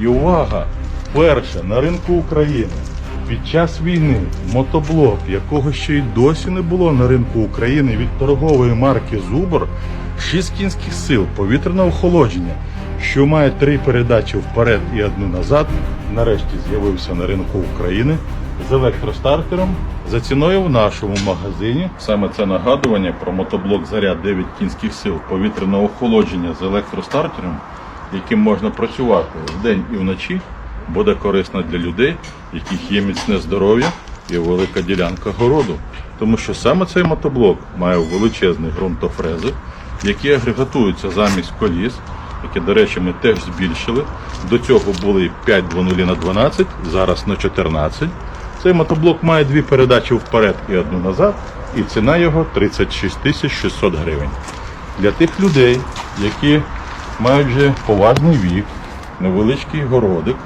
І увага! Перше на ринку України під час війни мотоблок, якого ще й досі не було на ринку України від торгової марки Зубр, 6 кінських сил, повітряне охолодження, що має три передачі вперед і одну назад, нарешті з'явився на ринку України з електростартером за ціною в нашому магазині. Саме це нагадування про мотоблок Заряд 9 кінських сил повітряного охолодження з електростартером, яким можна працювати вдень і вночі, буде корисно для людей, яких є міцне здоров'я і велика ділянка городу. Тому що саме цей мотоблок має величезний ґрунтофрези, які агрегатуються замість коліс, які, до речі, ми теж збільшили. До цього були 5 двонулі на 12, зараз на 14. Цей мотоблок має дві передачі вперед і одну назад, і ціна його 36 тисяч 600 гривень. Для тих людей, які мають вже поважний вік, невеличкий городик,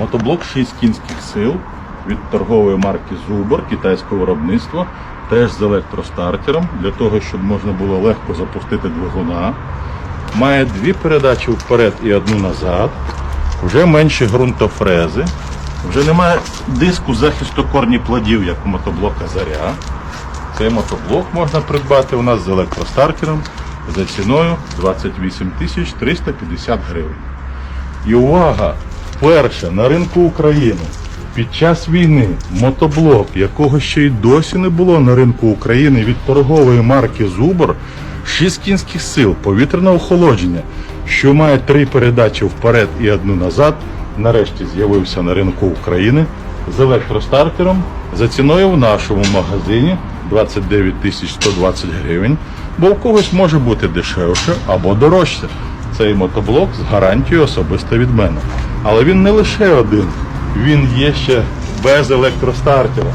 мотоблок 6 кінських сил від торгової марки Зубр китайського виробництва, теж з електростартером, для того, щоб можна було легко запустити двигуна. Має дві передачі вперед і одну назад, вже менші ґрунтофрези, вже немає диску захисту корні плодів, як у мотоблока Заря. Цей мотоблок можна придбати у нас з електростартером за ціною 28 тисяч 350 гривень. І увага! Перше на ринку України під час війни мотоблок, якого ще й досі не було на ринку України від торгової марки Зубр, 6 кінських сил, повітряне охолодження, що має три передачі вперед і одну назад, нарешті з'явився на ринку України з електростартером за ціною в нашому магазині 29 120 гривень, бо у когось може бути дешевше або дорожче. Цей мотоблок з гарантією особисто від мене. Але він не лише один, він є ще без електростартера.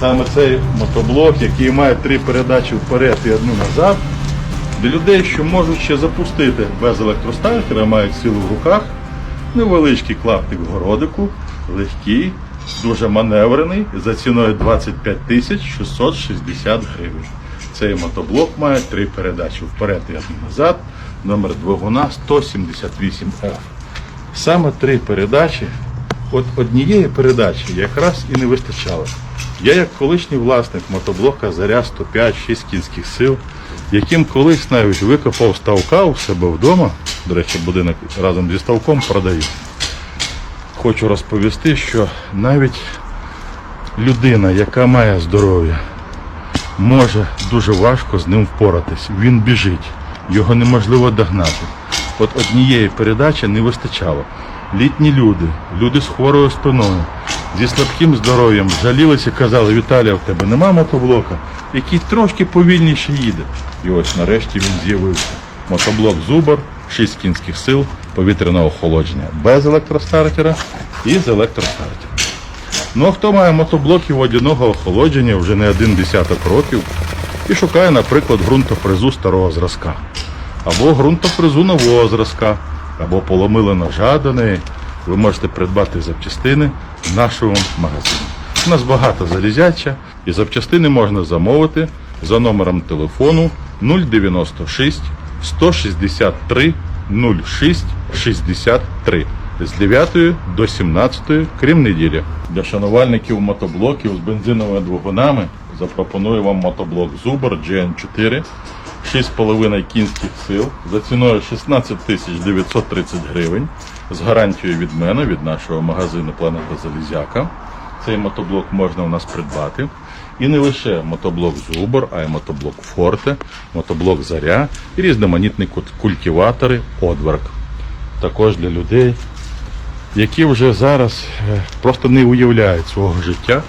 Саме цей мотоблок, який має три передачі вперед і одну назад, для людей, що можуть ще запустити без електростартера, мають силу в руках, невеличкий клаптик городику, легкий, дуже маневрений, за ціною 25 660 гривень. Цей мотоблок має три передачі вперед і назад, номер двигуна 178F. Саме три передачі, от однієї передачі якраз і не вистачало. Я, як колишній власник мотоблока Заря 105-6 кінських сил, яким колись навіть викопав ставка у себе вдома, до речі, будинок разом зі ставком продаю. Хочу розповісти, що навіть людина, яка має здоров'я, може дуже важко з ним впоратись. Він біжить, його неможливо догнати. От однієї передачі не вистачало. Літні люди, люди з хворою спиною, зі слабким здоров'ям жалілися, казали, Віталія, в тебе нема мотоблока, який трошки повільніше їде. І ось нарешті він з'явився. Мотоблок Зубр, 6 кінських сил, повітряного охолодження, без електростартера і з електростартером. Ну а хто має мотоблоки водяного охолодження вже не один десяток років і шукає, наприклад, ґрунтофрезу старого зразка, або ґрунтофрезу нового зразка, або поломили ножа ви можете придбати запчастини в нашому магазині. У нас багато залізяча і запчастини можна замовити за номером телефону 096 163 06 63 з 9 до 17, крім неділі. Для шанувальників мотоблоків з бензиновими двигунами запропоную вам мотоблок Zubr GN4 6,5 кінських сил за ціною 16 тисяч 930 гривень з гарантією від мене, від нашого магазину Планета Залізяка. Цей мотоблок можна у нас придбати. І не лише мотоблок Зубр, а й мотоблок Форте, мотоблок Заря і різноманітні культиватори Одверк. Також для людей, які вже зараз е, просто не уявляють свого життя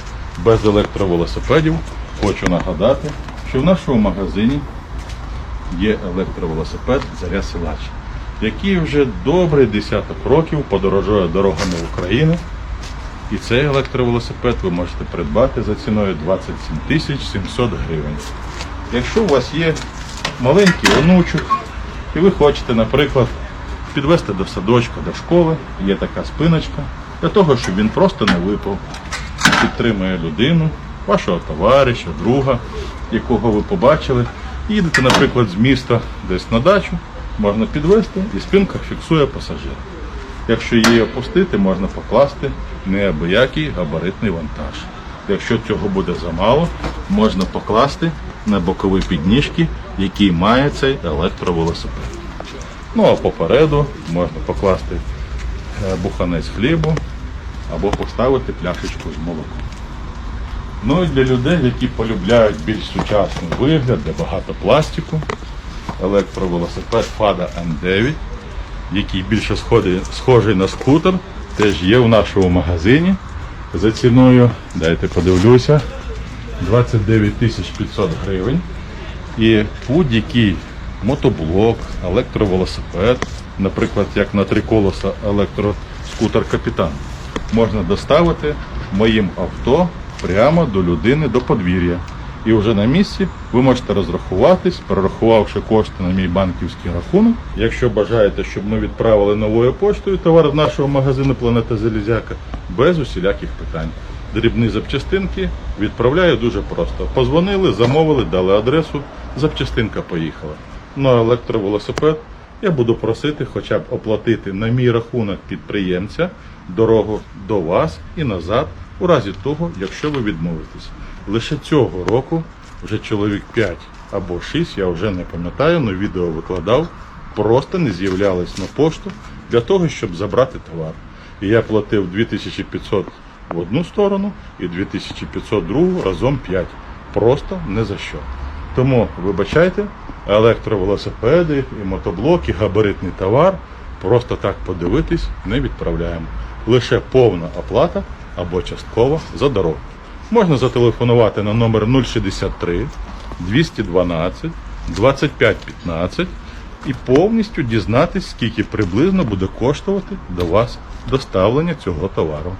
без електровелосипедів, хочу нагадати, що в нашому магазині є електровелосипед Заря Силач, який вже добрий десяток років подорожує дорогами України. І цей електровелосипед ви можете придбати за ціною 27 тисяч 700 гривень. Якщо у вас є маленький онучок, і ви хочете, наприклад, підвести до садочка, до школи, є така спиночка, для того, щоб він просто не випав. Підтримує людину, вашого товариша, друга, якого ви побачили. Їдете, наприклад, з міста десь на дачу, можна підвести і спинка фіксує пасажира. Якщо її опустити, можна покласти неабиякий габаритний вантаж. Якщо цього буде замало, можна покласти на бокові підніжки, які має цей електровелосипед. Ну а попереду можна покласти е, буханець хлібу або поставити пляшечку з молоком. Ну і для людей, які полюбляють більш сучасний вигляд, де багато пластику, електровелосипед FADA M9, який більше схожий на скутер, теж є в нашому магазині за ціною, дайте подивлюся, 29 тисяч 500 гривень. І будь-який мотоблок, електровелосипед, наприклад, як на три колеса електроскутер Капітан, можна доставити моїм авто прямо до людини до подвір'я. І вже на місці ви можете розрахуватись, перерахувавши кошти на мій банківський рахунок. Якщо бажаєте, щоб ми відправили новою поштою товар з нашого магазину Планета Залізяка без усіляких питань. Дрібні запчастинки відправляю дуже просто. Позвонили, замовили, дали адресу, запчастинка поїхала. Ну а електровелосипед я буду просити хоча б оплатити на мій рахунок підприємця дорогу до вас і назад, у разі того, якщо ви відмовитесь. Лише цього року вже чоловік 5 або 6, я вже не пам'ятаю, але відео викладав, просто не з'являлись на пошту для того, щоб забрати товар. І я платив 2500 в одну сторону і 2500 в другу, разом 5. Просто не за що. Тому вибачайте, електровелосипеди і мотоблоки, габаритний товар. Просто так подивитись не відправляємо. Лише повна оплата або часткова за дорогу. Можна зателефонувати на номер 063 212 25 15 і повністю дізнатись, скільки приблизно буде коштувати до вас доставлення цього товару.